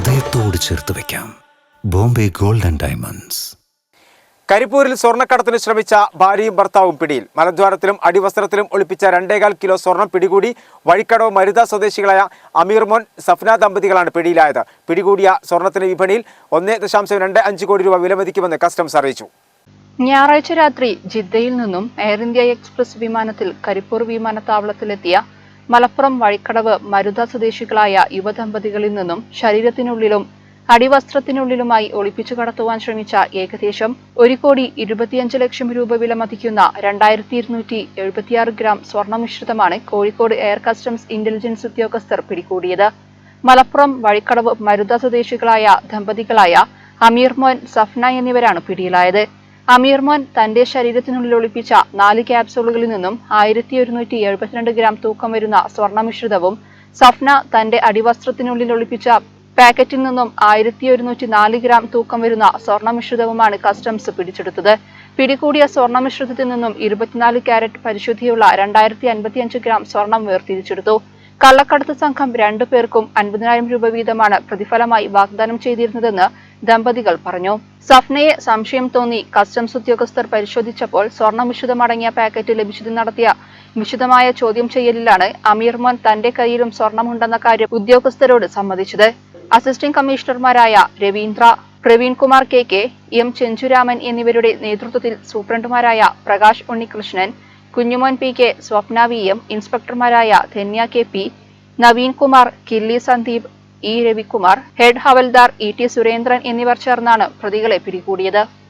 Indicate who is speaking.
Speaker 1: ഹൃദയത്തോട് ചേർത്ത് വെക്കാം. Bombay gold and diamonds.
Speaker 2: കരിപ്പൂരിൽ സ്വർണക്കടത്തിന് ശ്രമിച്ച ഭാര്യയും ഭർത്താവും പിടിയിൽ. മലദ്വാരത്തിലും അടിവസ്ത്രത്തിലും ഒളിപ്പിച്ച രണ്ടേകാൽ കിലോ സ്വർണം പിടികൂടി വഴിക്കടവ് മരുത സ്വദേശികളായ അമീർ മോൻ സഫ്ന ദമ്പതികളാണ് പിടിയിലായത്. പിടികൂടിയ സ്വർണത്തിന് വിപണിയിൽ ഒന്നേ ദശാംശം രണ്ട് അഞ്ച് കോടി രൂപ വിലമതിക്കുമെന്ന് കസ്റ്റംസ് അറിയിച്ചു.
Speaker 3: ഞായറാഴ്ച രാത്രി ജിദ്ദയിൽ നിന്നും എയർ ഇന്ത്യ എക്സ്പ്രസ് വിമാനത്തിൽ കരിപ്പൂർ വിമാനത്താവളത്തിലെത്തിയ മലപ്പുറം വഴിക്കടവ് മരുത സ്വദേശികളായ യുവദമ്പതികളിൽ നിന്നും ശരീരത്തിനുള്ളിലും അടിവസ്ത്രത്തിനുള്ളിലുമായി ഒളിപ്പിച്ചു കടത്തുവാൻ ശ്രമിച്ച ഏകദേശം ഒരു കോടി ഇരുപത്തിയഞ്ച് ലക്ഷം രൂപ വില മതിക്കുന്ന രണ്ടായിരത്തി ഇരുന്നൂറ്റി എഴുപത്തിയാറ് ഗ്രാം സ്വർണമിശ്രിതമാണ് കോഴിക്കോട് എയർ കസ്റ്റംസ് ഇന്റലിജൻസ് ഉദ്യോഗസ്ഥർ പിടികൂടിയത്. മലപ്പുറം വഴിക്കടവ് മരുത സ്വദേശികളായ ദമ്പതികളായ അമീർ മോൻ സഫ്ന എന്നിവരാണ് പിടിയിലായത്. അമീർ മോൻ തന്റെ ശരീരത്തിനുള്ളിൽ ഒളിപ്പിച്ച നാല് ക്യാപ്സൂളുകളിൽ നിന്നും ആയിരത്തി ഒരുന്നൂറ്റി എഴുപത്തിരണ്ട് ഗ്രാം തൂക്കം വരുന്ന സ്വർണമിശ്രിതവും സഫ്ന തന്റെ അടിവസ്ത്രത്തിനുള്ളിൽ ഒളിപ്പിച്ച പാക്കറ്റിൽ നിന്നും ആയിരത്തി ഒരുന്നൂറ്റി നാല് ഗ്രാം തൂക്കം വരുന്ന സ്വർണമിശ്രിതവുമാണ് കസ്റ്റംസ് പിടിച്ചെടുത്തത്. പിടികൂടിയ സ്വർണമിശ്രിതത്തിൽ നിന്നും ഇരുപത്തിനാല് ക്യാരറ്റ് പരിശുദ്ധിയുള്ള രണ്ടായിരത്തി അൻപത്തിയഞ്ച് ഗ്രാം സ്വർണം വേർതിരിച്ചെടുത്തു. കള്ളക്കടത്ത് സംഘം രണ്ടു പേർക്കും അൻപതിനായിരം രൂപ വീതമാണ് പ്രതിഫലമായി വാഗ്ദാനം ചെയ്തിരുന്നതെന്ന് ദമ്പതികൾ പറഞ്ഞു. സഫ്നയെ സംശയം തോന്നി കസ്റ്റംസ് ഉദ്യോഗസ്ഥർ പരിശോധിച്ചപ്പോൾ സ്വർണമിശ്രിതമടങ്ങിയ പാക്കറ്റ് ലഭിച്ചത് നടത്തിയ വിശദമായ ചോദ്യം ചെയ്യലിലാണ് അമീർ മോൻ തന്റെ കയ്യിലും സ്വർണമുണ്ടെന്ന കാര്യം ഉദ്യോഗസ്ഥരോട് സമ്മതിച്ചത്. അസിസ്റ്റന്റ് കമ്മീഷണർമാരായ Raveendra Praveenkumar K K M Chenchuraman എന്നിവരുടെ നേതൃത്വത്തിൽ സൂപ്രണ്ടുമാരായ Prakash Unnikrishnan Kunjumon P K Swapna V M ഇൻസ്പെക്ടർമാരായ Dhanya K P Naveen Kumar Killi Sandeep E Ravikumar head havildar E T Surendran എന്നിവർ ചേർന്നാണ് പ്രതികളെ പിടികൂടിയത്.